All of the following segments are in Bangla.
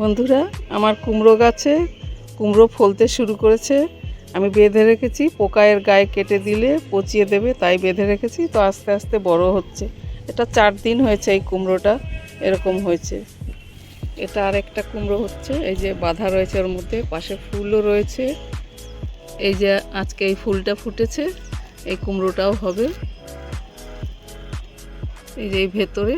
বন্ধুরা, আমার কুমড়ো গাছে কুমড়ো ফলতে শুরু করেছে। আমি বেঁধে রেখেছি, পোকায়ের গায়ে কেটে দিলে পচিয়ে দেবে, তাই বেঁধে রেখেছি। তো আস্তে আস্তে বড় হচ্ছে। এটা চার দিন হয়েছে এই কুমড়োটা, এরকম হয়েছে। এটা আর একটা কুমড়ো হচ্ছে, এই যে বাধা রয়েছে ওর মধ্যে, পাশে ফুলও রয়েছে। এই যে আজকে এই ফুলটা ফুটেছে, এই কুমড়োটাও হবে। এই যে এই ভেতরে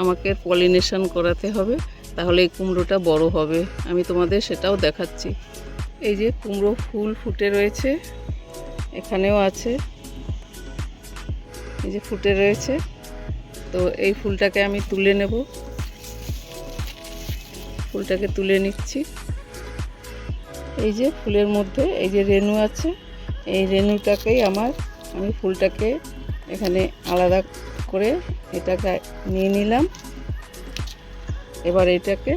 আমাকে পলিনেশন করাতে হবে। তাহলে এই কুমড়োটা বড় হবে। আমি তোমাদের সেটাও দেখাচ্ছি। এই যে কুমড়ো ফুল ফুটে রয়েছে, এখানেও আছে। এই যে ফুটে রয়েছে, তো এই ফুলটাকে আমি তুলে নেব। ফুলটাকে তুলে নিচ্ছি। এই যে ফুলের মধ্যে, এই যে রেণু আছে, এই রেণুটাকেই আমার, আমি ফুলটাকে এখানে আলাদা করে এটাকে নিয়ে নিলাম। এবার এটাকে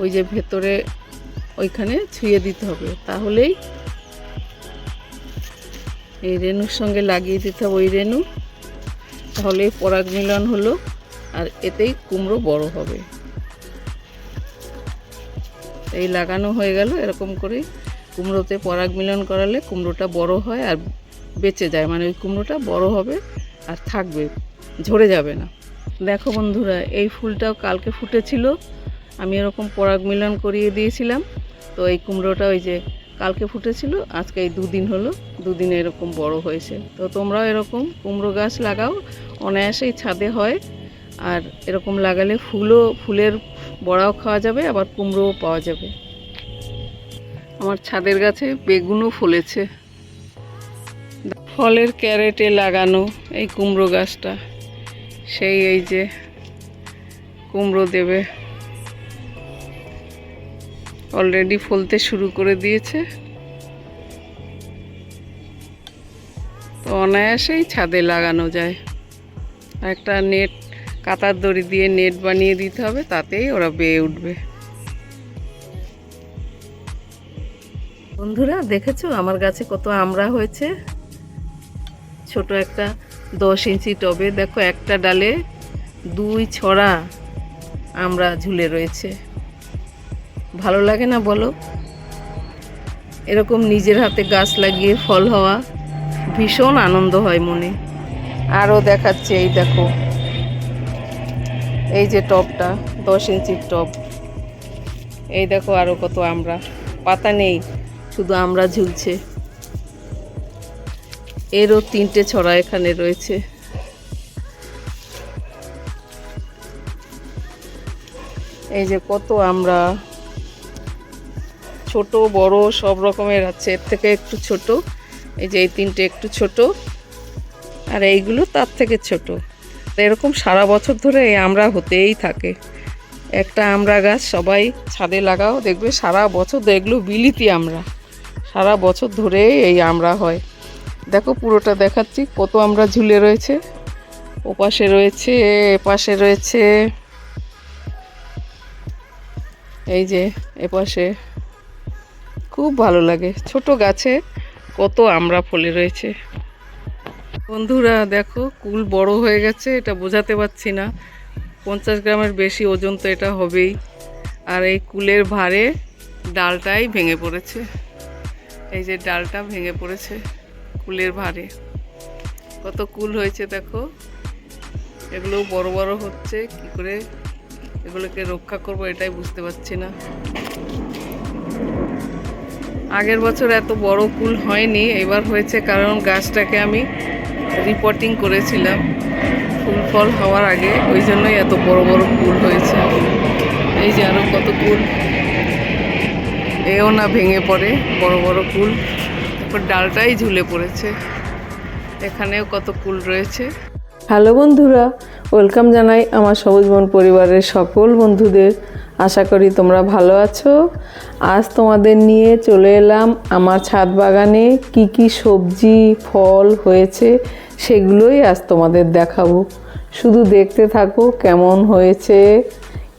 ওই যে ভেতরে ওইখানে ছুঁয়ে দিতে হবে। তাহলেই এই রেণুর সঙ্গে লাগিয়ে দিতে হবে ওই রেণু। তাহলেই পরাগ মিলন হলো আর এতেই কুমড়ো বড় হবে। এই লাগানো হয়ে গেল, এরকম করে কুমড়োতে পরাগ মিলন করালে কুমড়োটা বড় হয় আর বেঁচে যায় মানে ওই কুমড়োটা বড় হবে আর থাকবে, ঝরে যাবে না। দেখো বন্ধুরা, এই ফুলটাও কালকে ফুটেছিল। আমি এরকম পরাগ মিলন করিয়ে দিয়েছিলাম। তো এই কুমড়োটা ওই যে কালকে ফুটেছিল, আজকে এই দুদিন হলো, দুদিন এরকম বড় হয়েছে। তো তোমরাও এরকম কুমড়ো গাছ লাগাও, অনায়াসেই ছাদে হয়। আর এরকম লাগালে ফুলও, ফুলের বড়াও খাওয়া যাবে, আবার কুমড়োও পাওয়া যাবে। আমার ছাদের গাছে বেগুনও ফলেছে। ফলের ক্যারেটে লাগানো এই কুমড়ো গাছটা। সেই এই যে কুমড়ো দেবে। অলরেডি ফলতে শুরু করে দিয়েছে। তো অনায়াসেই ছাদে লাগানো যায়। একটা নেট, কাতার দড়ি দিয়ে নেট বানিয়ে দিতে হবে, তাতেই ওরা বেয়ে উঠবে। বন্ধুরা, দেখেছ আমার গাছে কত আমড়া হয়েছে? ছোট একটা দশ ইঞ্চি টবে, দেখো একটা ডালে দুই ছড়া আমরা ঝুলে রয়েছে। ভালো লাগে না বলো? এরকম নিজের হাতে গাছ লাগিয়ে ফল হওয়া ভীষণ আনন্দ হয় মনে। আরও দেখাচ্ছে এই দেখো। এই যে টবটা, দশ ইঞ্চির টব। এই দেখো আরও কত আমরা। পাতা নেই, শুধু আমরা ঝুলছে। এরও তিনটে ছড়া এখানে রয়েছে। এই যে কত আমরা ছোট, বড়, সব রকমের আছে। এর থেকে একটু ছোট, এই যে এই তিনটে একটু ছোট, আর এইগুলো তার থেকে ছোট। এরকম সারা বছর ধরে এই আমরা হতেই থাকে। একটা আমরা গাছ, সবাই ছাদে লাগাও, দেখবে সারা বছর এগুলো বিলিতি আমরা। সারা বছর ধরে এই আমরা হয়। দেখো পুরোটা দেখাচ্ছি, কত আমরা ঝুলে রয়েছে। ওপাশে রয়েছে, এপাশে রয়েছে। এই যে, এপাশে। খুব ভালো লাগে, ছোট গাছে কত আমরা ফলে রয়েছে। বন্ধুরা, দেখো, কুল বড় হয়ে গেছে, এটা বোঝাতে পারছি না। পঞ্চাশ গ্রামের বেশি ওজন তো এটা হবেই। আর এই কুলের ভারে ডালটাই ভেঙে পড়েছে। এই যে, ডালটা ভেঙে পড়েছে। কুলের ভারে কত কুল হয়েছে দেখো। এগুলো বড় বড় হচ্ছে, কি করে এগুলোকে রক্ষা করব এটাই বুঝতে পারছি না। আগের বছর এত বড় কুল হয়নি, এবার হয়েছে কারণ গাছটাকে আমি রিপোর্টিং করেছিলাম ফুল ফল হওয়ার আগে, ওই জন্যই এত বড় বড় কুল হয়েছে। এই যে আরও কত কুল। এও না ভেঙে পড়ে বড় বড় কুল। তারপর ডালটাই ঝুলে পড়েছে। এখানেও কত কুল রয়েছে। হ্যালো বন্ধুরা, ওয়েলকাম জানাই আমার সবুজ বন পরিবারের সকল বন্ধুদের। আশা করি তোমরা ভালো আছো। আজ তোমাদের নিয়ে চলে এলাম আমার ছাদ বাগানে কি কি সবজি, ফল হয়েছে, সেগুলোই আজ তোমাদের দেখাবো। শুধু দেখতে থাকো কেমন হয়েছে,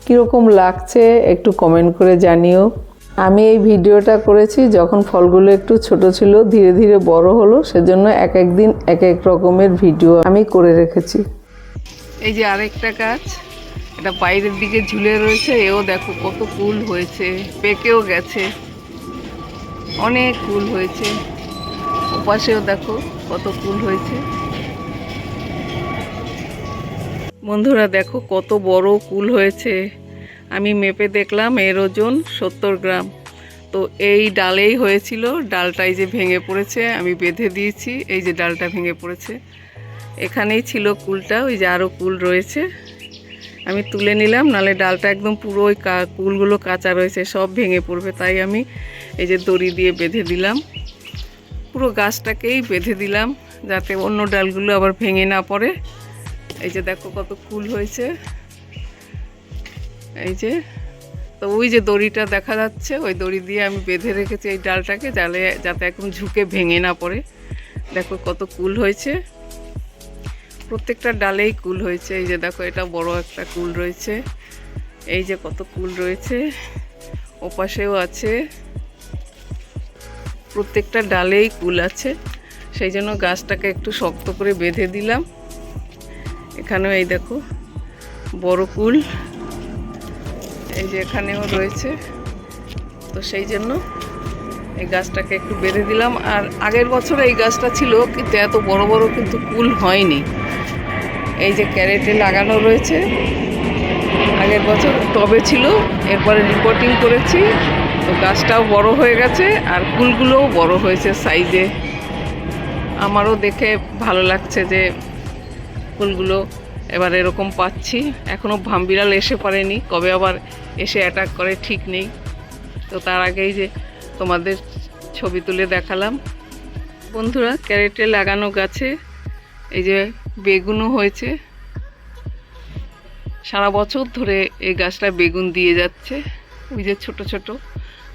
কীরকম লাগছে, একটু কমেন্ট করে জানিও। আমি এই ভিডিওটা করেছি যখন ফলগুলো একটু ছোট ছিল, ধীরে ধীরে বড় হলো, সেজন্য এক এক দিন এক এক রকমের ভিডিও আমি করে রেখেছি। এই যে আরেকটা গাছ, এটা বাইরের দিকে ঝুলে রয়েছে, এও দেখো কত কুল হয়েছে, পেকেও গেছে, অনেক কুল হয়েছে, ওপাশেও দেখো কত কুল হয়েছে। বন্ধুরা দেখো কত বড় কুল হয়েছে। আমি মেপে দেখলাম এর ওজন সত্তর গ্রাম। তো এই ডালেই হয়েছিল, ডালটাই যে ভেঙে পড়েছে আমি বেঁধে দিয়েছি, এই যে ডালটা ভেঙে পড়েছে। এখানেই ছিল কুলটা, ওই যে আরও কুল রয়েছে। আমি তুলে নিলাম, নালে ডালটা একদম পুরো ওই কুলগুলো কাঁচা রয়েছে, সব ভেঙে পড়বে, তাই আমি এই যে দড়ি দিয়ে বেঁধে দিলাম। পুরো গাছটাকেই বেঁধে দিলাম, যাতে অন্য ডালগুলো আবার ভেঙে না পড়ে। এই যে দেখো কত কুল হয়েছে। এই যে, তো ওই যে দড়িটা দেখা যাচ্ছে, ওই দড়ি দিয়ে আমি বেঁধে রেখেছি এই ডালটাকে, জালে যাতে একদম ঝুঁকে ভেঙে না পড়ে। দেখো কত কুল হয়েছে। প্রত্যেকটা ডালেই কুল হয়েছে। এই যে দেখো, এটা বড় একটা কুল রয়েছে। এই যে কত কুল রয়েছে। ওপাশেও আছে। প্রত্যেকটা ডালেই কুল আছে। সেই জন্য গাছটাকে একটু শক্ত করে বেঁধে দিলাম। এখানেও এই দেখো, বড় কুল। এই যে এখানেও রয়েছে। তো সেই জন্য এই গাছটাকে একটু বেঁধে দিলাম। আর আগের বছর এই গাছটা ছিল, কিন্তু এত বড় বড় কিন্তু কুল হয়নি। এই যে ক্যারেটে লাগানো রয়েছে। আগের বছর টবে ছিল, এরপরে রিপোর্টিং করেছি। তো গাছটাও বড় হয়ে গেছে, আর কুলগুলোও বড় হয়েছে সাইজে। আমারও দেখে ভালো লাগছে যে ফুলগুলো এবার এরকম পাচ্ছি। এখনও ভামবিড়াল এসে পারেনি কবে আবার এসে অ্যাটাক করে, ঠিক নেই। তো তার আগেই যে তোমাদের ছবি তুলে দেখালাম। বন্ধুরা, ক্যারেটে লাগানো গাছে এই যে বেগুনও হয়েছে। সারা বছর ধরে এই গাছটা বেগুন দিয়ে যাচ্ছে। ওই যে ছোট ছোট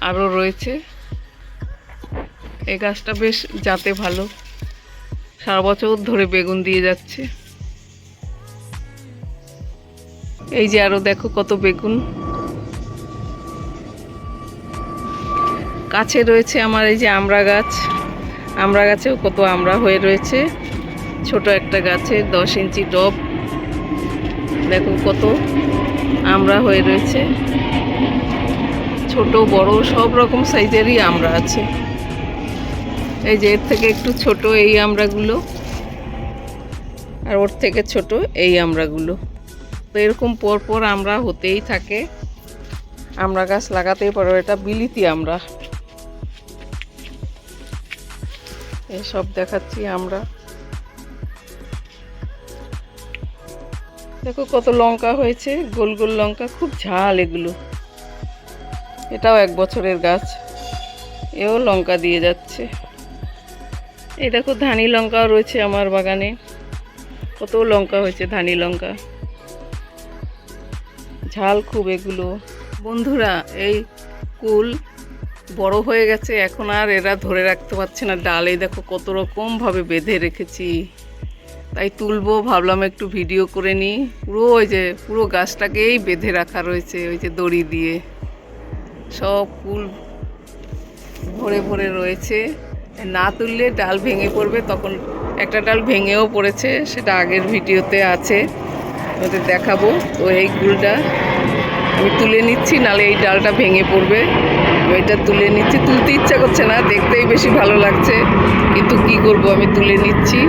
আরও রয়েছে। এই গাছটা বেশ যাতে ভালো। সারা বছর ধরে বেগুন দিয়ে যাচ্ছে। এই যে আরও দেখো কত বেগুন। কাছে রয়েছে আমার এই যে আমড়া গাছ। আমড়া গাছেও কত আমড়া হয়ে রয়েছে। ছোট একটা গাছে দশ ইঞ্চি টব দেখো কত আমড়া হয়ে রয়েছে। ছোট, বড়, সব রকম সাইজেরই আমড়া আছে। এই যে এর থেকে একটু ছোট এই আমড়াগুলো আর ওর থেকে ছোট এই আমড়াগুলো তো এরকম পরপর আমরা হতেই থাকে। আমরা গাছ লাগাতেই পারো, এটা বিলিতি আমরা। এসব দেখাচ্ছি আমরা। দেখো কত লঙ্কা হয়েছে, গোল গোল লঙ্কা, খুব ঝাল এগুলো। এটাও এক বছরের গাছ, এও লঙ্কা দিয়ে যাচ্ছে। এই দেখো ধানি লঙ্কাও রয়েছে আমার বাগানে, কত লঙ্কা হয়েছে ধানি লঙ্কা। ঝাল খুব এগুলো। বন্ধুরা, এই কুল বড় হয়ে গেছে, এখন আর এরা ধরে রাখতে পারছে না। ডালে দেখো কত রকমভাবে বেঁধে রেখেছি। তাই তুলবো, ভাবলাম একটু ভিডিও করে নিই পুরো ওই যে, পুরো গাছটাকেই বেঁধে রাখা রয়েছে, ওই যে দড়ি দিয়ে। সব ফুল ভরে ভরে রয়েছে। না তুললে ডাল ভেঙে পড়বে, তখন একটা ডাল ভেঙেও পড়েছে, সেটা আগের ভিডিওতে আছে। ওদের দেখাবো। তো এই কুলটা আমি তুলে নিচ্ছি, নালে এই ডালটা ভেঙে পড়বে। এটা তুলে নিচ্ছি। তুলতে ইচ্ছা করছে না, দেখতেই বেশি ভালো লাগছে। কিন্তু কি করব, আমি তুলে নিচ্ছি।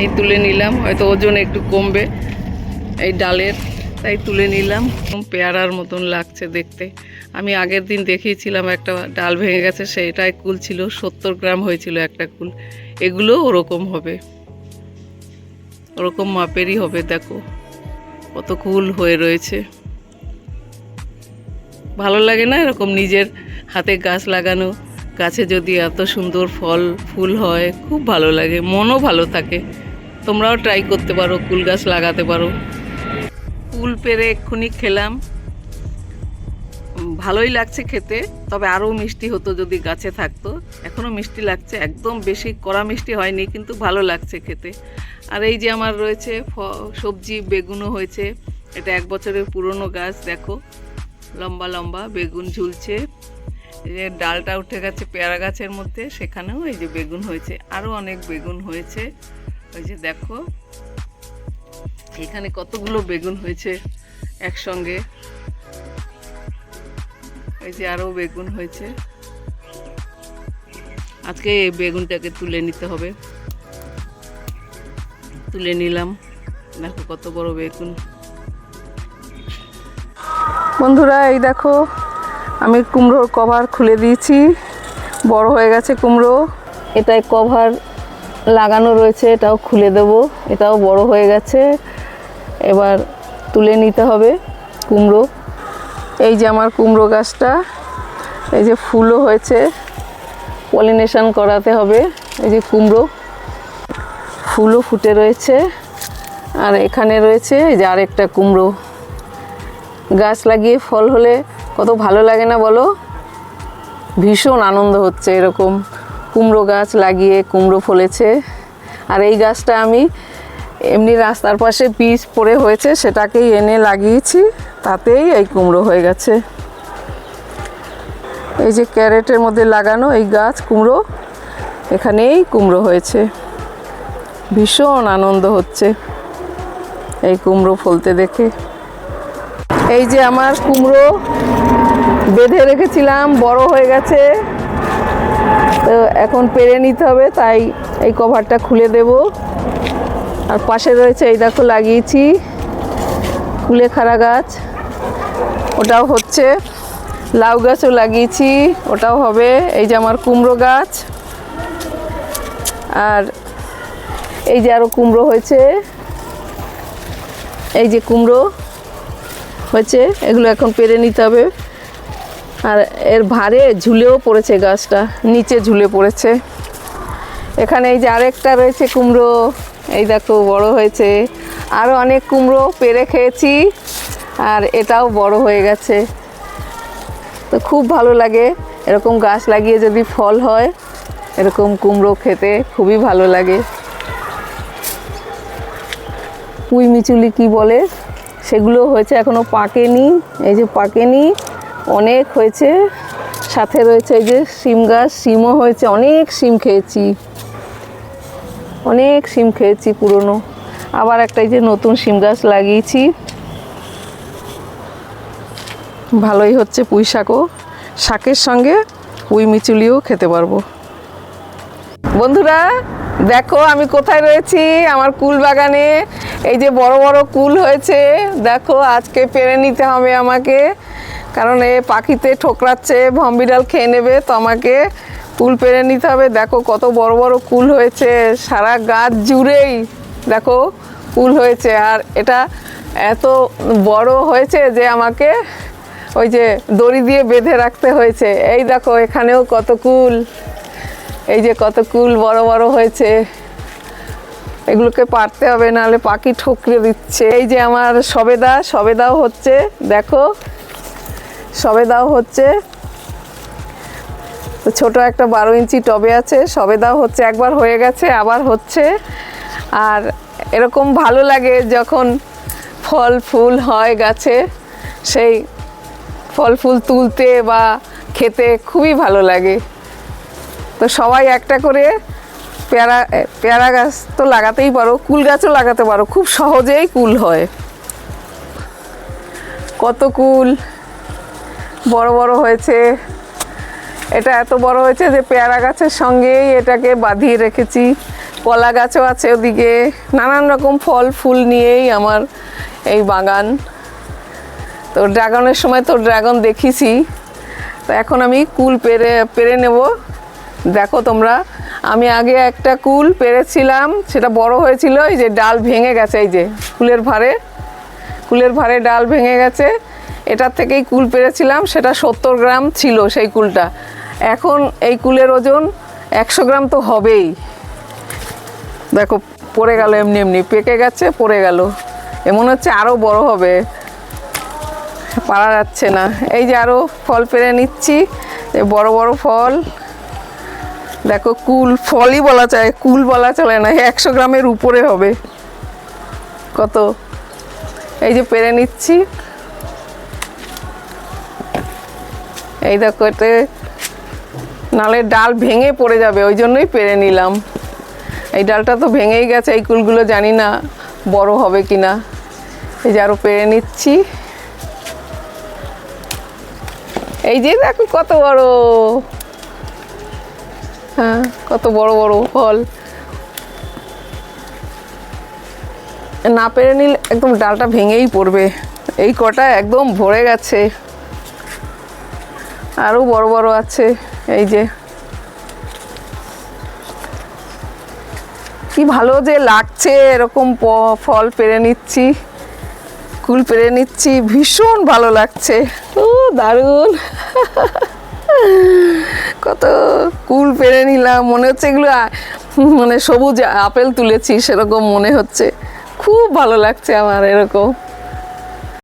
এই তুলে নিলাম, হয়তো ওজন একটু কমবে এই ডালের, তাই তুলে নিলাম। পেয়ারার মতন লাগছে দেখতে। আমি আগের দিন দেখিয়েছিলাম, একটা ডাল ভেঙে গেছে, সেটাই কুল ছিল, সত্তর গ্রাম হয়েছিল একটা কুল। এগুলো ওরকম হবে। ওরকম মাপেরই হবে, দেখো। কত কুল হয়ে রয়েছে। ভালো লাগে না এরকম নিজের হাতে গাছ লাগানো? গাছে যদি এত সুন্দর ফল, ফুল হয়, খুব ভালো লাগে, মনও ভালো থাকে। তোমরাও ট্রাই করতে পারো কুল গাছ লাগাতে পারো। কুল পেরে এক্ষুনি খেলাম। ভালোই লাগছে খেতে, তবে আরও মিষ্টি হতো যদি গাছে থাকতো। এখনও মিষ্টি লাগছে, একদম বেশি কড়া মিষ্টি হয়নি, কিন্তু ভালো লাগছে খেতে। আর এই যে আমার রয়েছে সবজি, বেগুনও হয়েছে। এটা এক বছরের পুরনো গাছ, দেখো। লম্বা লম্বা, বেগুন ঝুলছে। যে ডালটা উঠে গেছে পেয়ারা গাছের মধ্যে, সেখানেও এই যে বেগুন হয়েছে। আরও অনেক বেগুন হয়েছে। ওই যে দেখো, এখানে কতগুলো বেগুন হয়েছে একসঙ্গে। এই যে আরও বেগুন হয়েছে। আজকে এই বেগুনটাকে তুলে নিতে হবে। তুলে নিলাম। দেখো কত বড় বেগুন। বন্ধুরা, এই দেখো, আমি কুমড়োর কভার খুলে দিয়েছি। বড় হয়ে গেছে কুমড়ো। এটায় কভার লাগানো রয়েছে, এটাও খুলে দেব। এটাও বড় হয়ে গেছে। এবার তুলে নিতে হবে কুমড়ো। এই যে আমার কুমড়ো গাছটা, এই যে ফুলও হয়েছে। পলিনেশন করাতে হবে এই যে কুমড়ো। ফুলও ফুটে রয়েছে। আর এখানে রয়েছে এই যে আরেকটা কুমড়ো। গাছ লাগিয়ে ফল হলে কত ভালো লাগে না বলো? ভীষণ আনন্দ হচ্ছে এরকম। কুমড়ো গাছ লাগিয়ে কুমড়ো ফলেছে। আর এই গাছটা আমি এমনি রাস্তার পাশে পিচ পড়ে হয়েছে, সেটাকেই এনে লাগিয়েছি। তাতেই এই কুমড়ো হয়ে গেছে। এই যে ক্যারেটের মধ্যে লাগানো এই গাছ, কুমড়ো, এখানেই কুমড়ো হয়েছে। ভীষণ আনন্দ হচ্ছে এই কুমড়ো ফলতে দেখে। এই যে আমার কুমড়ো বেঁধে রেখেছিলাম, বড় হয়ে গেছে। তো এখন পেরে নিতে হবে, তাই এই কভারটা খুলে দেব। আর পাশে রয়েছে এই দেখো লাগিয়েছি কুলেখাড়া গাছ। ওটাও হচ্ছে। লাউ গাছও লাগিয়েছি, ওটাও হবে। এই যে আমার কুমড়ো গাছ। আর এই যে আরও কুমড়ো হয়েছে। এই যে কুমড়ো। হয়েছে, এগুলো এখন পেরে নিতে হবে। আর এর ভারে ঝুলেও পড়েছে গাছটা, নিচে ঝুলে পড়েছে। এখানে এই যে আরেকটা রয়েছে কুমড়ো, এই দেখো বড় হয়েছে। আরও অনেক কুমড়ো পেরে খেয়েছি, আর এটাও বড় হয়ে গেছে। তো খুব ভালো লাগে, এরকম গাছ লাগিয়ে যদি ফল হয়, এরকম কুমড়ো খেতে খুবই ভালো লাগে। পুঁই মিচুলি কি বলে? সেগুলো হয়েছে এখনও পাকেনি। এই যে পাকেনি, অনেক হয়েছে। সাথে রয়েছে এই যে শিম গাছ, শিমও হয়েছে, অনেক শিম খেয়েছি। অনেক শিম খেয়েছি পুরনো। আবার একটা এই যে নতুন শিম গাছ লাগিয়েছি। ভালোই হচ্ছে পুঁই শাকও। শাকের সঙ্গে পুঁই মিচুলিও খেতে পারব। বন্ধুরা দেখো, আমি কোথায় রয়েছি? আমার কুল বাগানে। এই যে বড় বড় কুল হয়েছে। দেখো, আজকে পেরে নিতে হবে আমাকে। কারণ এ পাখিতে ঠোকরাচ্ছে ভম্বিডাল খেয়ে নেবে, তো আমাকে কুল পেরে নিতে হবে। দেখো, কত বড় বড় কুল হয়েছে। সারা গাছ জুড়েই দেখো কুল হয়েছে। আর এটা এত বড় হয়েছে যে আমাকে ওই যে দড়ি দিয়ে বেঁধে রাখতে হয়েছে। এই দেখো, এখানেও কত কুল। এই যে কত কুল বড় বড় হয়েছে। এগুলোকে পারতে হবে, নাহলে পাখি ঠুকরে দিচ্ছে। এই যে আমার সবেদা, সবেদাও হচ্ছে, দেখো। সবেদাও হচ্ছে। ছোট একটা বারো ইঞ্চি টবে আছে, সবেদাও হচ্ছে, একবার হয়ে গেছে, আবার হচ্ছে। আর এরকম ভালো লাগে যখন ফল ফুল হয় গাছে, সেই ফল ফুল তুলতে বা খেতে খুবই ভালো লাগে। তো সবাই একটা করে পেয়ারা পেয়ারা গাছ তো লাগাতেই পারো, কুল গাছও লাগাতে পারো, খুব সহজেই কুল হয়। কত কুল বড় বড় হয়েছে। এটা এত বড় হয়েছে যে পেয়ারা গাছের সঙ্গেই এটাকে বাঁধিয়ে রেখেছি। কলা গাছও আছে ওদিকে, নানান রকম ফল, ফুল নিয়েই আমার এই বাগান। তো ড্রাগনের সময় তো ড্রাগন দেখিছি। তো এখন আমি কুল পেরে পেরে নেব। দেখো তোমরা, আমি আগে একটা কুল পেরেছিলাম, সেটা বড় হয়েছিল, এই যে ডাল ভেঙে গেছে, এই যে কুলের ভারে কুলের ভারে ডাল ভেঙে গেছে, এটার থেকেই কুল পেরেছিলাম, সেটা সত্তর গ্রাম ছিল সেই কুলটা। এখন এই কুলের ওজন একশো গ্রাম তো হবেই। দেখো, পড়ে গেল এমনি এমনি, পেকে গেছে, পড়ে গেল। এমন হচ্ছে আরও বড় হবে। পারা যাচ্ছে না। এই যে আরও ফল পেরে নিচ্ছি বড় বড় ফল। দেখো, কুল, ফলই বলা যায় কুল বলা চলে না একশো গ্রামের উপরে হবে। কত? এই যে পেরে নিচ্ছি। এই দেখো, এতে নালে ডাল ভেঙে পড়ে যাবে, ওই জন্যই পেরে নিলাম। এই ডালটা তো ভেঙেই গেছে, এই কুলগুলো জানি না বড় হবে কি না এই যে আরও পেরে নিচ্ছি। এই যে দেখো কত বড়। হ্যাঁ কত বড় বড় ফল। না পেরে নিলে একদম ডালটা ভেঙেই পড়বে। এই কটা একদম ভরে গেছে। আরও বড় বড় আছে, এই যে। কি ভালো যে লাগছে এরকম ফল পেরে নিচ্ছি, কুল পেরে নিচ্ছি, ভীষণ ভালো লাগছে। ও, দারুণ। কত কুল পেরে নিলাম, মনে হচ্ছে এগুলো মানে সবুজ আপেল তুলেছি, সেরকম মনে হচ্ছে। খুব ভালো লাগছে আমার এরকম।